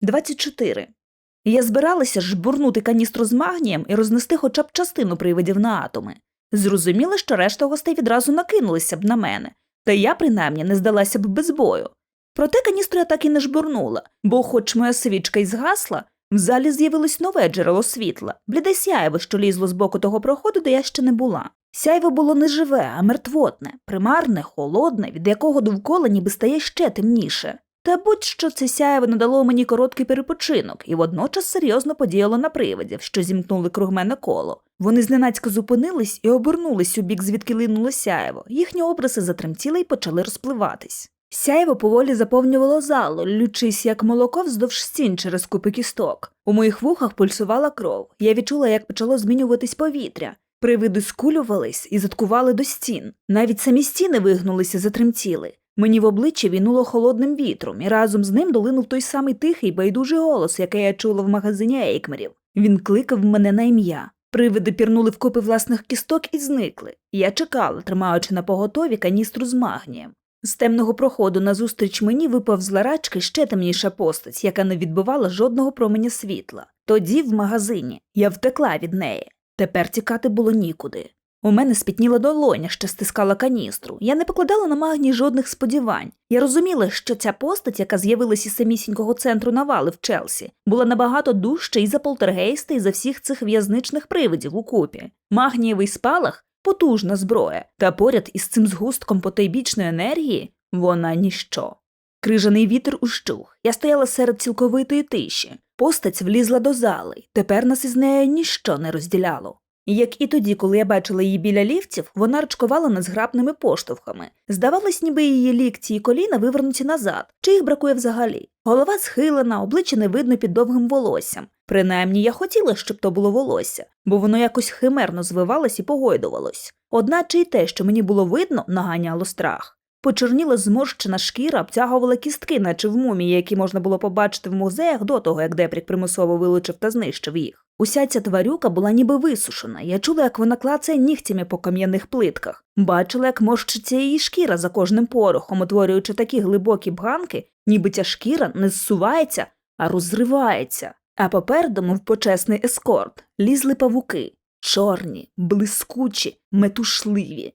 24. Я збиралася жбурнути каністру з магнієм і рознести хоча б частину привидів на атоми. Зрозуміла, що решта гостей відразу накинулися б на мене, та я, принаймні, не здалася б без бою. Проте каністру я так і не жбурнула, бо, хоч моя свічка й згасла, в залі з'явилось нове джерело світла, бліде сяєво, що лізло з боку того проходу, де я ще не була. Сяйво було не живе, а мертвотне, примарне, холодне, від якого довкола ніби стає ще темніше. Та будь-що це сяєво надало мені короткий перепочинок і водночас серйозно подіяло на привидів, що зімкнули круг мене коло. Вони зненацька зупинились і обернулись у бік, звідки линуло сяєво. Їхні образи затремтіли і почали розпливатись. Сяєво поволі заповнювало залу, лючись як молоко вздовж стін через купи кісток. У моїх вухах пульсувала кров. Я відчула, як почало змінюватись повітря. Привиди скулювались і заткували до стін. Навіть самі стіни вигнулися, затремтіли. Мені в обличчя вінуло холодним вітром, і разом з ним долинув той самий тихий байдужий голос, який я чула в магазині Ейкмерів. Він кликав мене на ім'я. Привиди пірнули в купи власних кісток і зникли. Я чекала, тримаючи на поготові каністру з магнієм. З темного проходу назустріч мені випав з ларачки ще темніша постать, яка не відбивала жодного променя світла. Тоді, в магазині, я втекла від неї. Тепер тікати було нікуди. У мене спітніла долоня, що стискала каністру. Я не покладала на магній жодних сподівань. Я розуміла, що ця постать, яка з'явилася із самісінького центру навали в Челсі, була набагато дужча і за полтергейста, і за всіх цих в'язничних привидів у купі. Магнієвий спалах потужна зброя, та поряд із цим згустком потайбічної енергії вона ніщо. Крижаний вітер ущух. Я стояла серед цілковитої тиші. Постать влізла до зали, тепер нас із нею ніщо не розділяло. Як і тоді, коли я бачила її біля ліфтів, вона рачкувала незграбними поштовхами. Здавалось, ніби її лікті і коліна вивернуті назад, чи їх бракує взагалі. Голова схилена, обличчя не видно під довгим волоссям. Принаймні я хотіла, щоб то було волосся, бо воно якось химерно звивалось і погойдувалось. Одначе й те, що мені було видно, наганяло страх. Почорніла зморщена шкіра, обтягувала кістки, наче в мумії, які можна було побачити в музеях до того, як Депрік примусово вилучив та знищив їх. Уся ця тварюка була ніби висушена. Я чула, як вона клацає нігтями по кам'яних плитках, бачила, як морщиться її шкіра за кожним порохом, утворюючи такі глибокі бганки, ніби ця шкіра не зсувається, а розривається. А попереду, мов почесний ескорт, лізли павуки чорні, блискучі, метушливі.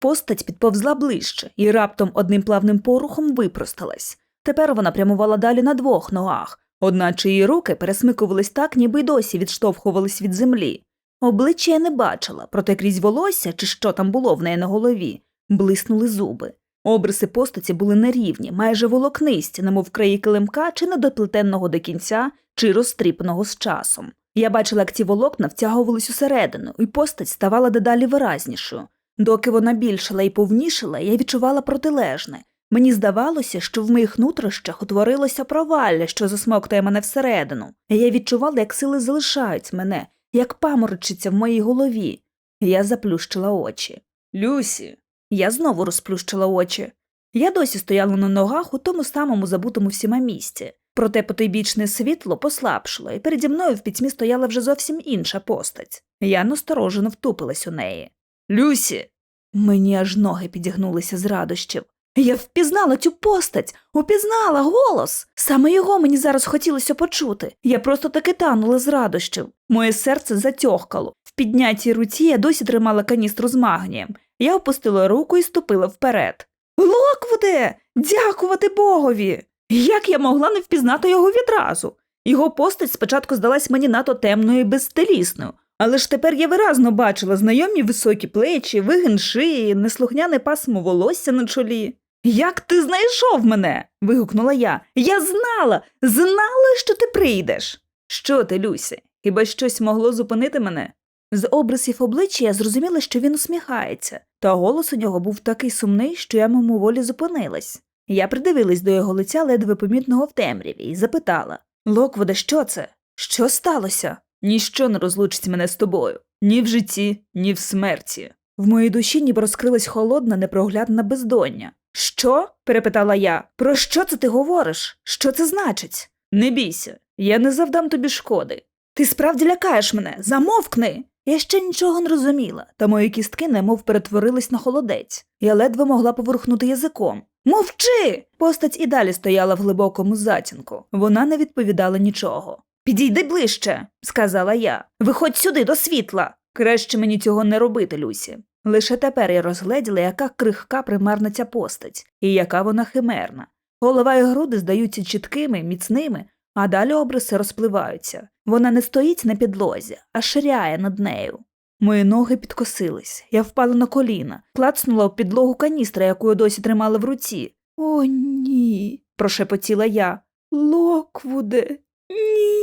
Постать підповзла ближче і раптом одним плавним порухом випросталась. Тепер вона прямувала далі на двох ногах, одначе її руки пересмикувались так, ніби й досі відштовхувались від землі. Обличчя я не бачила, проте крізь волосся, чи що там було в неї на голові, блиснули зуби. Обриси постаті були нерівні, майже волокнисті, немов краї килимка, чи недоплетенного до кінця, чи розтріпаного з часом. Я бачила, як ці волокна втягувались усередину, і постать ставала дедалі виразнішою. Доки вона більшала і повнішала, я відчувала протилежне. Мені здавалося, що в моїх нутрощах утворилося провалля, що засмоктує мене всередину. Я відчувала, як сили залишають мене, як паморочиться в моїй голові. Я заплющила очі. Люсі. Я знову розплющила очі. Я досі стояла на ногах у тому самому забутому всіма місці. Проте потойбічне світло послабшило, і переді мною в пітьмі стояла вже зовсім інша постать. Я насторожено втупилась у неї. Люсі. Мені аж ноги підігнулися з радощів. Я впізнала цю постать, упізнала голос. Саме його мені зараз хотілося почути. Я просто таки танула з радощів. Моє серце затьохкало. В піднятій руці я досі тримала каністру з магнієм. Я опустила руку і ступила вперед. Локвуде! Дякувати Богові! Як я могла не впізнати його відразу? Його постать спочатку здалась мені надто темною і безстелісною, але ж тепер я виразно бачила знайомі високі плечі, вигин шиї, неслухняне пасмо волосся на чолі. Як ти знайшов мене? вигукнула я. Я знала, знала, що ти прийдеш. Що ти, Люсі? Хіба щось могло зупинити мене? З обрисів обличчя я зрозуміла, що він усміхається, та голос у нього був такий сумний, що я мимоволі зупинилась. Я придивилась до його лиця ледве помітного в темряві і запитала Локводе, що це? Що сталося? Ніщо не розлучить мене з тобою ні в житті, ні в смерті. В моїй душі ніби розкрилась холодна, непроглядна бездоння. Що? перепитала я. Про що це ти говориш? Що це значить? Не бійся, я не завдам тобі шкоди. Ти справді лякаєш мене, замовкни. Я ще нічого не розуміла, та мої кістки немов перетворились на холодець. Я ледве могла поворухнути язиком. Мовчи! Постать і далі стояла в глибокому затінку. Вона не відповідала нічого. Підійди ближче, сказала я. Виходь сюди до світла. Краще мені цього не робити, Люсі. Лише тепер я розгледіла, яка крихка примарна ця постать, і яка вона химерна. Голова і груди здаються чіткими, міцними, а далі обриси розпливаються. Вона не стоїть на підлозі, а ширяє над нею. Мої ноги підкосились, я впала на коліна, клацнула в підлогу каністра, яку я досі тримала в руці. О, ні. прошепотіла я. Локвуде, ні.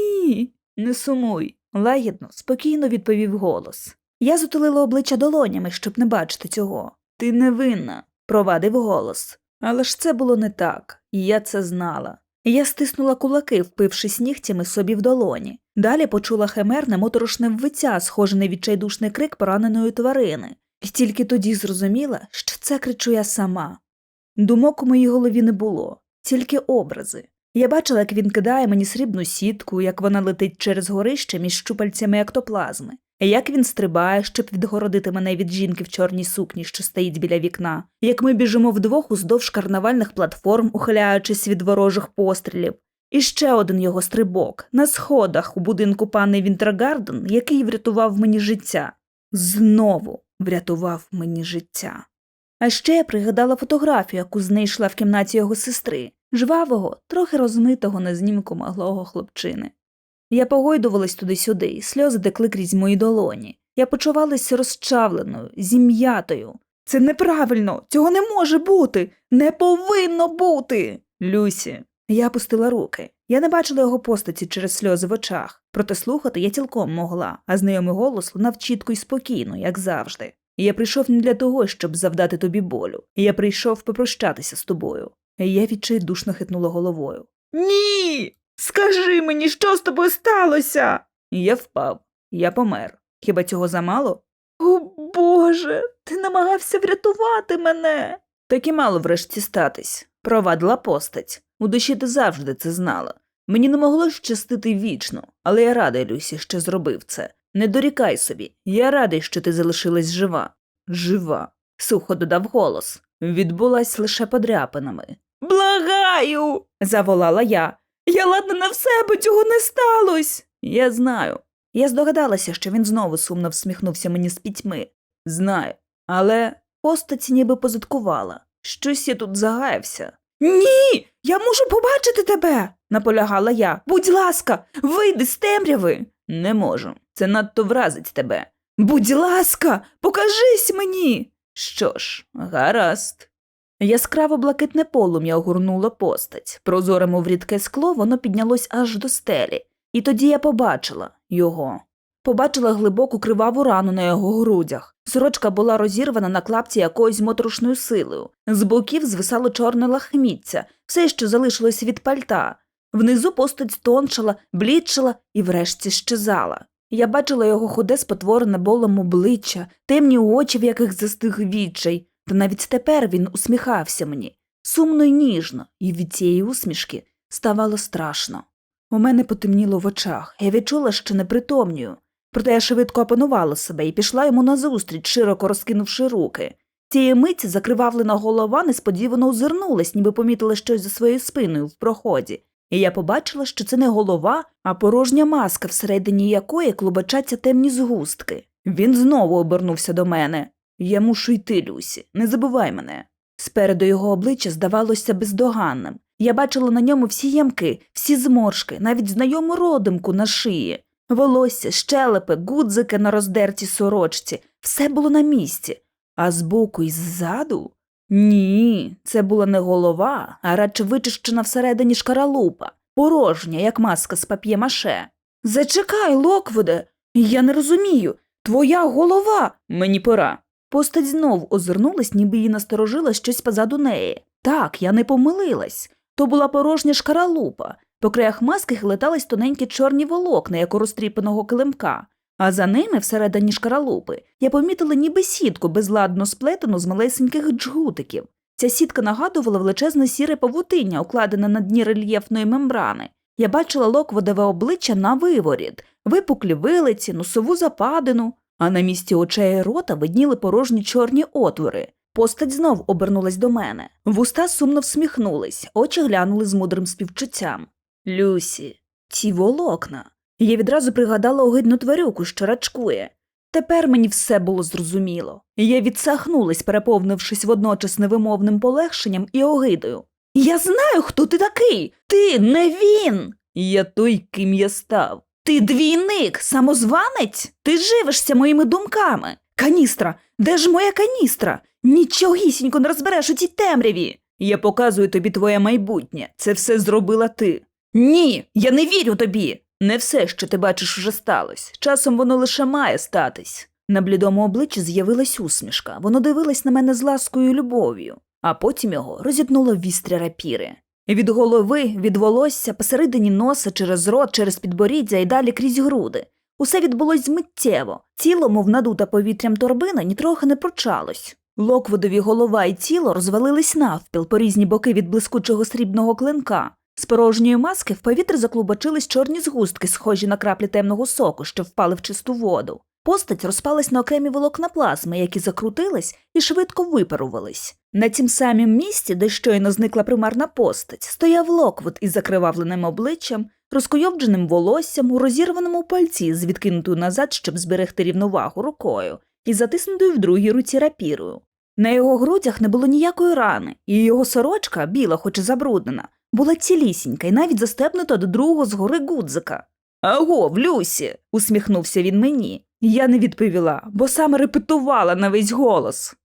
Не сумуй. Лагідно, спокійно відповів голос. Я затулила обличчя долонями, щоб не бачити цього. Ти невинна, провадив голос. Але ж це було не так, і я це знала. Я стиснула кулаки, впившись нігтями собі в долоні. Далі почула химерне моторошне ввиття, схоже на відчайдушний крик пораненої тварини, і тільки тоді зрозуміла, що це кричу я сама. Думок у моїй голові не було, тільки образи. Я бачила, як він кидає мені срібну сітку, як вона летить через горище між щупальцями ектоплазми, як він стрибає, щоб відгородити мене від жінки в чорній сукні, що стоїть біля вікна, як ми біжимо вдвох уздовж карнавальних платформ, ухиляючись від ворожих пострілів. І ще один його стрибок на сходах у будинку пани Вінтергарден, який врятував мені життя. Знову врятував мені життя. А ще я пригадала фотографію, яку знайшла в кімнаті його сестри, жвавого, трохи розмитого на знімку маглого хлопчини. Я погойдувалась туди-сюди, сльози текли крізь мої долоні. Я почувалася розчавленою, зім'ятою. Це неправильно, цього не може бути, не повинно бути. Люсі. Я опустила руки. Я не бачила його постаті через сльози в очах, проте слухати я цілком могла, а знайомий голос лунав чітко і спокійно, як завжди. Я прийшов не для того, щоб завдати тобі болю. Я прийшов попрощатися з тобою. Я відчайдушно хитнула головою. Ні. Скажи мені, що з тобою сталося? Я впав, я помер. Хіба цього замало? О Боже, ти намагався врятувати мене. Так і мало врешті статись, провадила постать. У душі ти завжди це знала. Мені не могло щастити вічно, але я радий, Люсі, що зробив це. Не дорікай собі, я радий, що ти залишилась жива. Жива, сухо додав голос. Відбулась лише подряпинами. Благаю. заволала я. Я ладна на все, бо цього не сталося. Я знаю. Я здогадалася, що він знову сумно всміхнувся мені з пітьми. Знаю. Але постать ніби позиткувала. Щось я тут загаявся. Ні, я можу побачити тебе, наполягала я. Будь ласка, вийди з темряви. Не можу. Це надто вразить тебе. Будь ласка, покажись мені. Що ж, гаразд. Яскраво блакитне полум'я огорнуло постать. Прозоре, мов рідке скло, воно піднялось аж до стелі. І тоді я побачила його. Побачила глибоку криваву рану на його грудях. Сорочка була розірвана на клапці якоюсь моторошною силою. З боків звисало чорне лахміття, все, що залишилось від пальта. Внизу постать тончала, блідшала і врешті щезала. Я бачила його худе спотворене болем обличчя, темні очі, в яких застиг відчай, та навіть тепер він усміхався мені, сумно й ніжно, і від цієї усмішки ставало страшно. У мене потемніло в очах, я відчула, що непритомнюю. Проте я швидко опанувала себе і пішла йому назустріч, широко розкинувши руки. Тієї миті закривавлена голова несподівано озирнулась, ніби помітила щось за своєю спиною в проході, і я побачила, що це не голова, а порожня маска, всередині якої клубочаться темні згустки. Він знову обернувся до мене. Я мушу йти, Люсі, не забувай мене. Спереду його обличчя здавалося бездоганним. Я бачила на ньому всі ямки, всі зморшки, навіть знайому родимку на шиї. Волосся, щелепи, гудзики на роздертій сорочці все було на місці. А збоку і ззаду? Ні, це була не голова, а радше вичищена всередині шкаралупа, порожня, як маска з пап'є-маше. Зачекай, Локвуде, я не розумію. Твоя голова. Мені пора. Постать знов озирнулась, ніби її насторожило щось позаду неї. Так, я не помилилась. То була порожня шкаралупа. По краях маски хилетались тоненькі чорні волокна, як у розтріпаного килимка, а за ними, всередині шкаралупи, я помітила ніби сітку, безладно сплетену з малесеньких джгутиків. Ця сітка нагадувала величезне сіре павутиння, укладене на дні рельєфної мембрани. Я бачила локводове обличчя на виворіт, випуклі вилиці, носову западину. А на місці очей рота видніли порожні чорні отвори. Постать знов обернулась до мене. Вуста сумно всміхнулись, очі глянули з мудрим співчуттям. Люсі, ті волокна. Я відразу пригадала огидну тварюку, що рачкує. Тепер мені все було зрозуміло. Я відсахнулась, переповнившись водночас невимовним полегшенням і огидою. Я знаю, хто ти такий. Ти не він. Я той, ким я став. Ти двійник, самозванець? Ти живишся моїми думками. Каністра, де ж моя каністра? Нічогісінько не розбереш у цій темряві. Я показую тобі твоє майбутнє. Це все зробила ти. Ні, я не вірю тобі. Не все, що ти бачиш, уже сталося. Часом воно лише має статись. На блідому обличчі з'явилась усмішка. Воно дивилось на мене з ласкою і любов'ю, а потім його розітнуло вістря рапіри. Від голови, від волосся, посередині носа, через рот, через підборіддя і далі крізь груди. Усе відбулось миттєво. Тіло, мов надута повітрям торбина, нітрохи не прочалось. Локводові голова і тіло розвалились навпіл по різні боки від блискучого срібного клинка. З порожньої маски в повітрі заклубочились чорні згустки, схожі на краплі темного соку, що впали в чисту воду. Постать розпалась на окремі волокна плазми, які закрутились і швидко випарувались. На тім самім місці, де щойно зникла примарна постать, стояв Локвуд із закривавленим обличчям, розкойовдженим волоссям у розірваному пальці з відкинутою назад, щоб зберегти рівновагу рукою, і затиснутою в другій руці рапірою. На його грудях не було ніякої рани, і його сорочка, біла, хоч і забруднена, була цілісінька і навіть застебнута до другого згори гудзика. Аго, Люсі, усміхнувся він мені. Я не відповіла, бо саме репетувала на весь голос.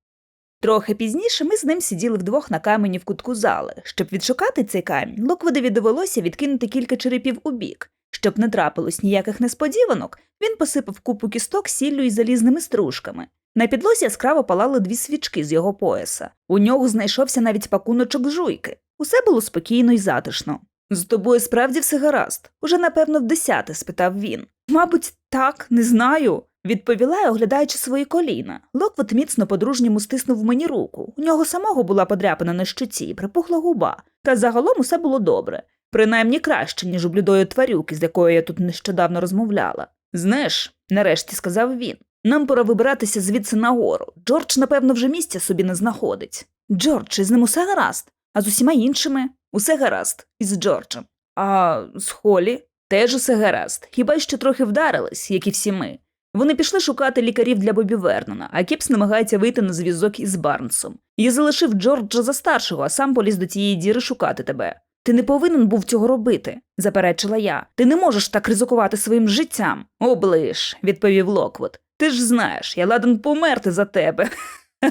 Трохи пізніше ми з ним сиділи вдвох на камені в кутку зали. Щоб відшукати цей камінь, Локводові довелося відкинути кілька черепів у бік. Щоб не трапилось ніяких несподіванок, він посипав купу кісток сіллю і залізними стружками. На підлозі яскраво палали дві свічки з його пояса. У нього знайшовся навіть пакуночок жуйки. Усе було спокійно і затишно. З тобою справді все гаразд. Уже, напевно, в десяте, спитав він. Мабуть, так, не знаю, відповіла я, оглядаючи свої коліна. Локвот міцно по-дружньому стиснув мені руку. У нього самого була подряпана на щоці і припухла губа. Та загалом усе було добре, принаймні краще, ніж у блідої тварюки, з якою я тут нещодавно розмовляла. Знаєш, нарешті сказав він. Нам пора вибиратися звідси нагору. Джордж, напевно, вже місця собі не знаходить. Джордж, із ним усе гаразд, а з усіма іншими усе гаразд, із Джорджем. А з Холі теж усе гаразд, хіба що трохи вдарились, як і всі ми. Вони пішли шукати лікарів для Бобі Вернона, а Кіпс намагається вийти на зв'язок із Барнсом. Я залишив Джорджа за старшого, а сам поліз до тієї діри шукати тебе. Ти не повинен був цього робити, заперечила я. Ти не можеш так ризикувати своїм життям. Оближ, відповів Локвуд. Ти ж знаєш, я ладен померти за тебе.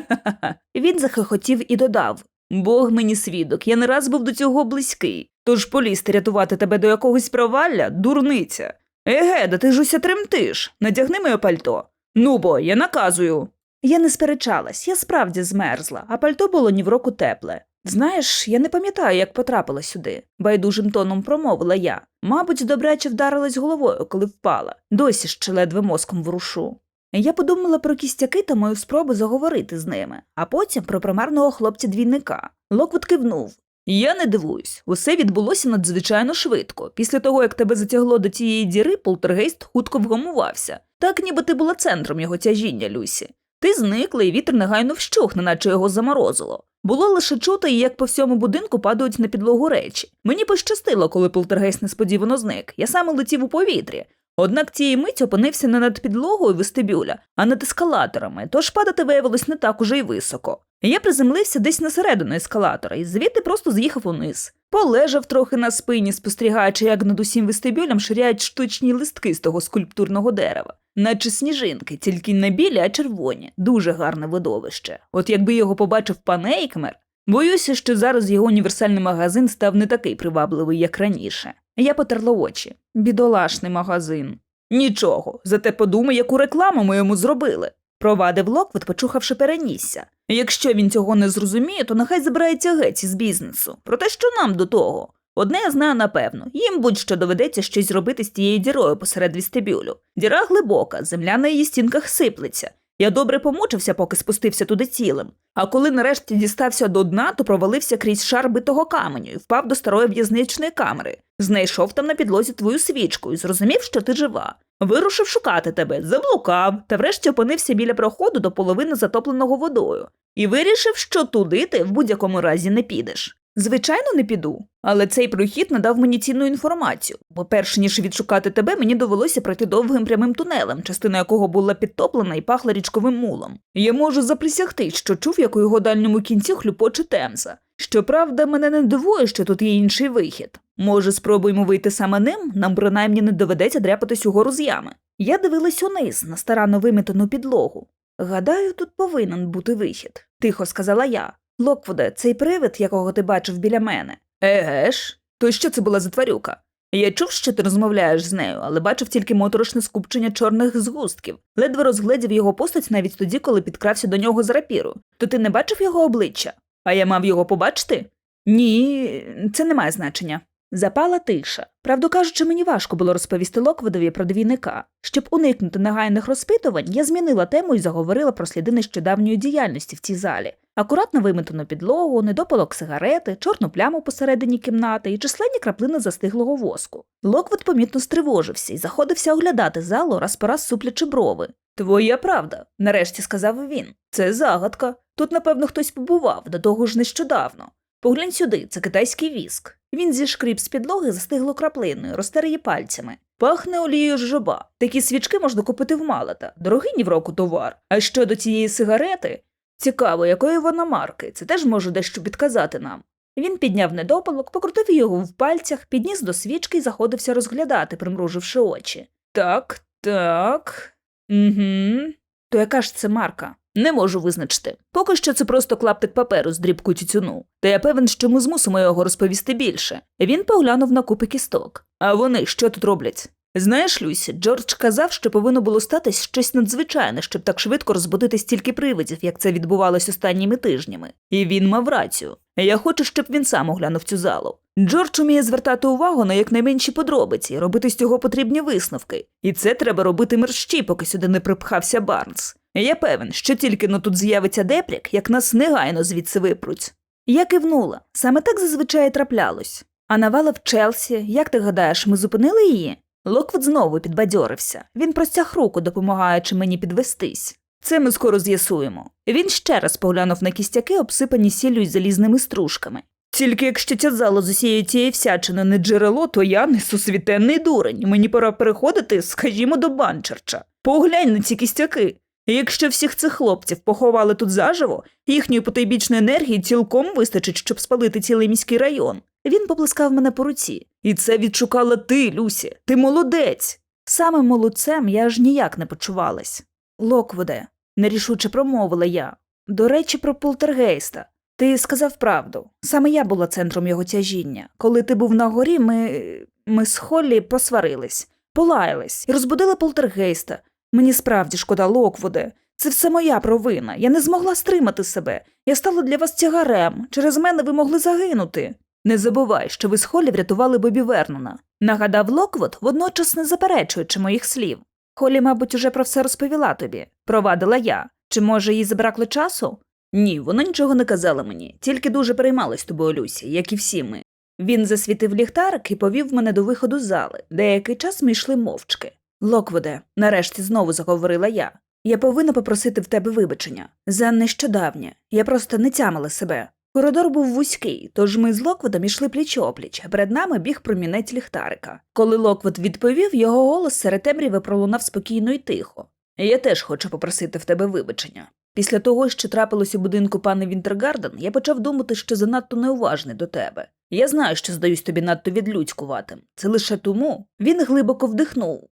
Він захихотів і додав Бог мені свідок, я не раз був до цього близький. Тож полізти рятувати тебе до якогось провалля дурниця. Еге, да ти ж уся тремтиш. Надягни моє пальто. Ну бо, я наказую. Я не сперечалась, я справді змерзла, а пальто було ні в року тепле. Знаєш, я не пам'ятаю, як потрапила сюди, байдужим тоном промовила я. Мабуть, добряче вдарилась головою, коли впала. Досі ще ледве мозком врушу. Я подумала про кістяки та мою спробу заговорити з ними, а потім про примарного хлопця-двійника. Локвуд кивнув. Я не дивуюсь, усе відбулося надзвичайно швидко. Після того, як тебе затягло до цієї діри, полтергейст хутко вгамувався, так ніби ти була центром його тяжіння, Люсі. Ти зникла, і вітер негайно вщух, неначе його заморозило. Було лише чути, як по всьому будинку падають на підлогу речі. Мені пощастило, коли полтергейст несподівано зник. Я саме летів у повітрі. Однак цієї миті опинився не над підлогою вестибюля, а над ескалаторами, тож падати виявилось не так уже й високо. Я приземлився десь на середину ескалатора і звідти просто з'їхав униз. Полежав трохи на спині, спостерігаючи, як над усім вестибюлем ширяють штучні листки з того скульптурного дерева, наче сніжинки, тільки не білі, а червоні. Дуже гарне видовище. От якби його побачив пан Ейкмер, боюся, що зараз його універсальний магазин став не такий привабливий, як раніше. Я потерла очі. Бідолашний магазин. Нічого, зате подумай, яку рекламу ми йому зробили. Провадив Локвуд, почухавши перенісся. Якщо він цього не зрозуміє, то нехай забирається геть із бізнесу. Проте що нам до того? Одне я знаю напевно, їм будь-що доведеться щось зробити з тією дірою посеред вестибюлю. Діра глибока, земля на її стінках сиплеться. Я добре помучився, поки спустився туди цілим. А коли нарешті дістався до дна, то провалився крізь шар битого каменю і впав до старої в'язничної камери. Знайшов там на підлозі твою свічку і зрозумів, що ти жива. Вирушив шукати тебе, заблукав та врешті опинився біля проходу до половини затопленого водою і вирішив, що туди ти в будь-якому разі не підеш. Звичайно, не піду, але цей прохід надав мені цінну інформацію, бо перш ніж відшукати тебе, мені довелося пройти довгим прямим тунелем, частина якого була підтоплена і пахла річковим мулом. Я можу заприсягти, що чув, як у його дальньому кінці хлюпоче темза. Щоправда, мене не дивує, що тут є інший вихід. Може, спробуємо вийти саме ним, нам принаймні не доведеться дряпатись угору з ями. Я дивилась униз на старанно вимітану підлогу. Гадаю, тут повинен бути вихід, тихо сказала я. Локвуде, цей привид, якого ти бачив біля мене. Еге ж, то що це була за тварюка? Я чув, що ти розмовляєш з нею, але бачив тільки моторошне скупчення чорних згустків. Ледве розгледів його постать навіть тоді, коли підкрався до нього з рапіру. То ти не бачив його обличчя? А я мав його побачити? Ні, це не має значення. Запала тиша. Правду кажучи, мені важко було розповісти Локвудові про двійника. Щоб уникнути негайних розпитувань, я змінила тему і заговорила про сліди нещодавньої діяльності в цій залі. Акуратно виметену підлогу, недопалок сигарети, чорну пляму посередині кімнати і численні краплини застиглого воску. Локвуд помітно стривожився і заходився оглядати залу, раз по раз суплячи брови. Твоя правда, нарешті сказав він. Це загадка. Тут, напевно, хтось побував, до того ж нещодавно. Поглянь сюди, це китайський віск. Він зішкріб з підлоги застигло краплиною, розтер її пальцями. Пахне олією жжоба. Такі свічки можна купити в малата. Дорогий ні в року товар. А щодо цієї сигарети, цікаво, якої вона марки, це теж може дещо підказати нам. Він підняв недопалок, покрутив його в пальцях, підніс до свічки і заходився розглядати, примруживши очі. Так, так. Угу. То яка ж це марка? Не можу визначити. Поки що це просто клаптик паперу з дрібку тютюну. Та я певен, що ми змусимо його розповісти більше. Він поглянув на купи кісток. А вони що тут роблять? Знаєш, Люсі, Джордж казав, що повинно було статись щось надзвичайне, щоб так швидко розбудити стільки привидів, як це відбувалось останніми тижнями. І він мав рацію. Я хочу, щоб він сам оглянув цю залу. Джордж уміє звертати увагу на якнайменші подробиці, робити з цього потрібні висновки. І це треба робити мерщі, поки сюди не припхався Барнс. Я певен, що тільки но тут з'явиться депрік, як нас негайно звідси випруть. Я кивнула. Саме так зазвичай траплялось. А навала в Челсі, як ти гадаєш, ми зупинили її? Локвуд знову підбадьорився. Він простяг руку, допомагаючи мені підвестись. Це ми скоро з'ясуємо. Він ще раз поглянув на кістяки, обсипані сіллю й залізними стружками. Тільки якщо ця зала з усією цією всячиною не джерело, то я несусвітенний дурень. Мені пора переходити, скажімо, до банчерча. Поглянь на ці кістяки. Якщо всіх цих хлопців поховали тут заживо, їхньої потойбічної енергії цілком вистачить, щоб спалити цілий міський район. Він поплескав мене по руці. І це відшукала ти, Люсі. Ти молодець. Саме молодцем я аж ніяк не почувалась. Локвуде, нерішуче промовила я. До речі, про полтергейста. Ти сказав правду. Саме я була центром його тяжіння. Коли ти був на горі, ми. ми з Холлі посварились, полаялись і розбудили полтергейста. Мені справді шкода Локвуде. Це все моя провина. Я не змогла стримати себе. Я стала для вас тягарем. Через мене ви могли загинути. Не забувай, що ви з Холлі врятували Бобі Вернона. Нагадав Локвуд, водночас не заперечуючи моїх слів. Холлі, мабуть, уже про все розповіла тобі. Провадила я. Чи може їй забракло часу? Ні, вона нічого не казала мені, тільки дуже переймалась тобою, Люсі, як і всі ми. Він засвітив ліхтарик і повів мене до виходу з зали. Деякий час ми йшли мовчки. Локвуде, нарешті знову заговорила я. Я повинна попросити в тебе вибачення. За нещодавнє. Я просто не тямила себе. Коридор був вузький, тож ми з Локвудом йшли пліч опліч, перед нами біг промінець ліхтарика. Коли Локвуд відповів, його голос серед темряви пролунав спокійно і тихо. Я теж хочу попросити в тебе вибачення. Після того, що трапилось у будинку пани Вінтергарден, я почав думати, що занадто неуважний до тебе. Я знаю, що здаюсь тобі надто відлюдькуватим. Це лише тому він глибоко вдихнув.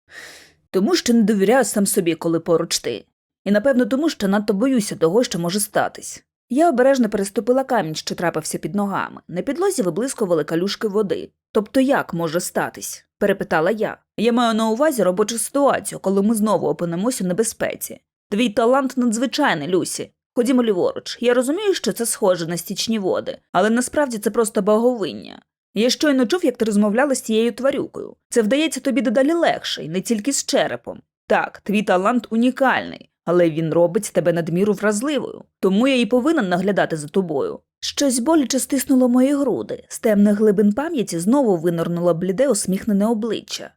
Тому що не довіряю сам собі, коли поруч ти. І напевно тому, що надто боюся того, що може статись. Я обережно переступила камінь, що трапився під ногами. На підлозі виблискували калюшки води. Тобто як може статись? перепитала я. Я маю на увазі робочу ситуацію, коли ми знову опинимось у небезпеці. Твій талант надзвичайний, Люсі. Ходімо ліворуч. Я розумію, що це схоже на стічні води, але насправді це просто баговиння. Я щойно чув, як ти розмовляла з цією тварюкою. Це вдається тобі дедалі легше, і не тільки з черепом. Так, твій талант унікальний, але він робить тебе надміру вразливою, тому я і повинен наглядати за тобою. Щось боляче стиснуло мої груди, з темних глибин пам'яті знову винирнуло бліде усміхнене обличчя.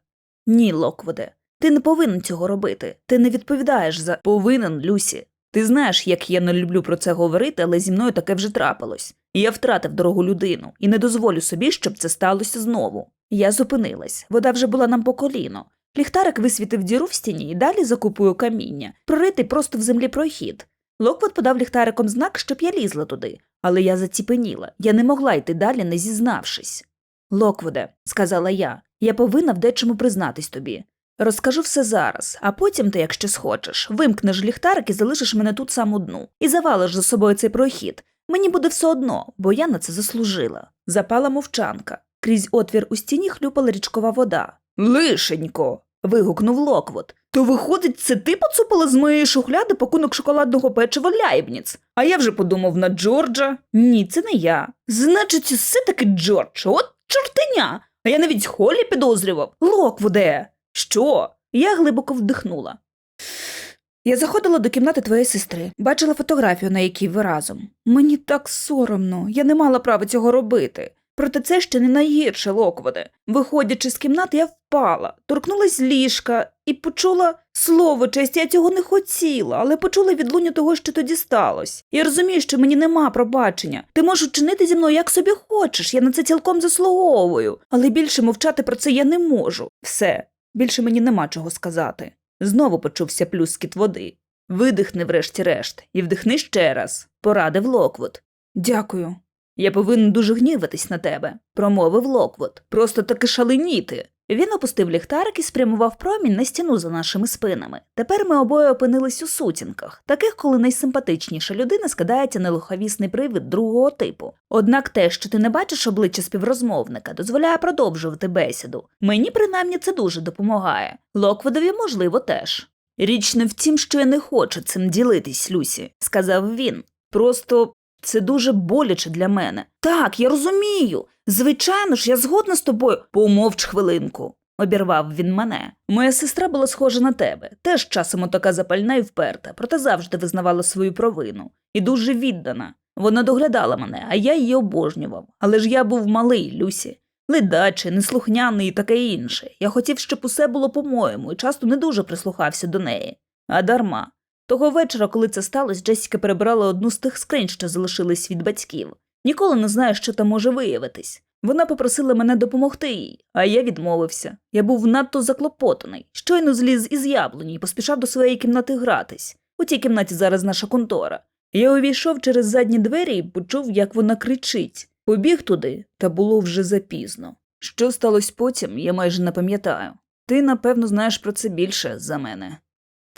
Ні, Локвуде, Ти не повинен цього робити. Ти не відповідаєш за повинен, Люсі. Ти знаєш, як я не люблю про це говорити, але зі мною таке вже трапилось. Я втратив дорогу людину і не дозволю собі, щоб це сталося знову. Я зупинилась. Вода вже була нам по коліно. Ліхтарик висвітив діру в стіні і далі закупую каміння, проритий просто в землі прохід. Локвот подав ліхтариком знак, щоб я лізла туди, але я заціпеніла. Я не могла йти далі, не зізнавшись. Локводе, сказала я, я повинна в дечому признатись тобі. Розкажу все зараз, а потім ти, якщо схочеш, вимкнеш ліхтарик і залишиш мене тут сам одну, і завалиш за собою цей прохід. Мені буде все одно, бо я на це заслужила. Запала мовчанка. Крізь отвір у стіні хлюпала річкова вода. Лишенько. вигукнув Локвот. То виходить, це ти поцупила з моєї шухляди пакунок шоколадного печива Ляйбніц. А я вже подумав на Джорджа. Ні, це не я. Значить, все таки Джордж, от чортеня. А я навіть Холлі підозрював. Локвуде. Що? Я глибоко вдихнула. Я заходила до кімнати твоєї сестри, бачила фотографію, на якій ви разом. Мені так соромно, я не мала права цього робити. Проте це ще не найгірше, Локводе. Виходячи з кімнати, я впала, торкнулась ліжка і почула слово честь, я цього не хотіла, але почула відлуння того, що тоді сталося. Я розумію, що мені нема пробачення. Ти можеш чинити зі мною як собі хочеш, я на це цілком заслуговую, але більше мовчати про це я не можу. Все, більше мені нема чого сказати. Знову почувся плюскіт води. Видихни, врешті-решт, і вдихни ще раз, порадив Локвуд. Дякую. Я повинен дуже гніватись на тебе, промовив Локвуд. Просто таки шаленіти. Він опустив ліхтарик і спрямував промінь на стіну за нашими спинами. Тепер ми обоє опинились у сутінках, таких, коли найсимпатичніша людина скидається на лиховісний привид другого типу. Однак те, що ти не бачиш обличчя співрозмовника, дозволяє продовжувати бесіду. Мені принаймні це дуже допомагає. Локвудові, можливо, теж. Річ не в тім, що я не хочу цим ділитись, Люсі, сказав він. Просто це дуже боляче для мене. Так, я розумію. Звичайно ж, я згодна з тобою. Помовч хвилинку. Обірвав він мене. Моя сестра була схожа на тебе, теж часом така запальна і вперта, проте завжди визнавала свою провину і дуже віддана. Вона доглядала мене, а я її обожнював. Але ж я був малий, Люсі, ледачий, неслухняний і таке інше. Я хотів, щоб усе було по-моєму, і часто не дуже прислухався до неї. А дарма. Того вечора, коли це сталося, Джесіка перебрала одну з тих скринь, що залишились від батьків. Ніколи не знаю, що там може виявитись. Вона попросила мене допомогти їй, а я відмовився. Я був надто заклопотаний, щойно зліз із яблуні і поспішав до своєї кімнати гратись. У тій кімнаті зараз наша контора. Я увійшов через задні двері і почув, як вона кричить. Побіг туди, та було вже запізно. Що сталося потім, я майже не пам'ятаю. Ти, напевно, знаєш про це більше за мене.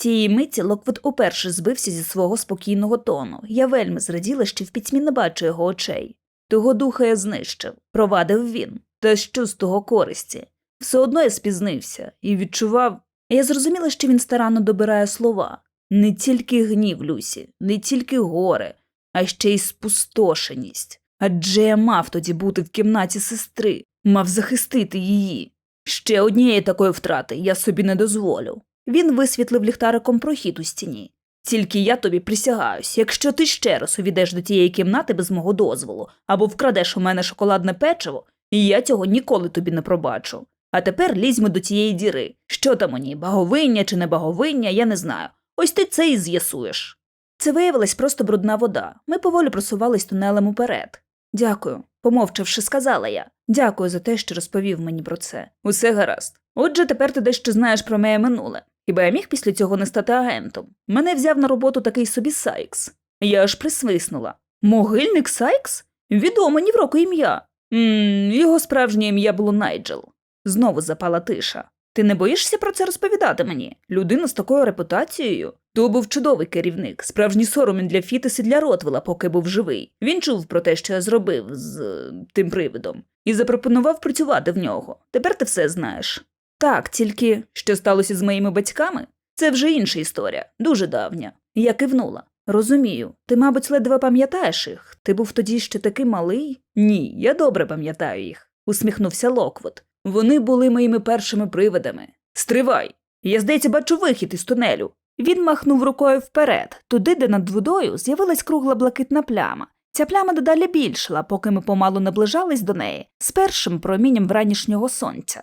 Тієї миті Локвуд уперше збився зі свого спокійного тону. Я вельми зраділа, що в пітьмі не бачу його очей. Того духа я знищив, провадив він. Та що з того користі? Все одно я спізнився і відчував. Я зрозуміла, що він старанно добирає слова. Не тільки гнів, Люсі, не тільки горе, а ще й спустошеність. Адже я мав тоді бути в кімнаті сестри, мав захистити її. Ще однієї такої втрати я собі не дозволю. Він висвітлив ліхтариком прохід у стіні. Тільки я тобі присягаюсь, якщо ти ще раз увійдеш до тієї кімнати без мого дозволу або вкрадеш у мене шоколадне печиво, я цього ніколи тобі не пробачу. А тепер лізьмо до тієї діри. Що там у ній, баговиння чи не баговиння, я не знаю. Ось ти це і з'ясуєш. Це виявилась просто брудна вода. Ми поволі просувались тунелем уперед. Дякую, помовчавши, сказала я. Дякую за те, що розповів мені про це. Усе гаразд. Отже, тепер ти дещо знаєш про моє минуле. Хіба я міг після цього не стати агентом? Мене взяв на роботу такий собі Сайкс. Я аж присвиснула. Могильник Сайкс? Відоме ні в року ім'я. Ммм, його справжнє ім'я було Найджел. Знову запала тиша. Ти не боїшся про це розповідати мені? Людина з такою репутацією? То був чудовий керівник, справжній сором для Фітес і для Ротвела, поки був живий. Він чув про те, що я зробив з е, тим привидом, і запропонував працювати в нього. Тепер ти все знаєш. Так, тільки що сталося з моїми батьками? Це вже інша історія, дуже давня. Я кивнула. Розумію, ти, мабуть, ледве пам'ятаєш їх. Ти був тоді ще такий малий? Ні, я добре пам'ятаю їх, усміхнувся Локвуд. Вони були моїми першими привидами. Стривай! Я, здається, бачу вихід із тунелю. Він махнув рукою вперед, туди, де над водою з'явилась кругла блакитна пляма. Ця пляма дедалі більшала, поки ми помалу наближались до неї з першим промінням вранішнього сонця.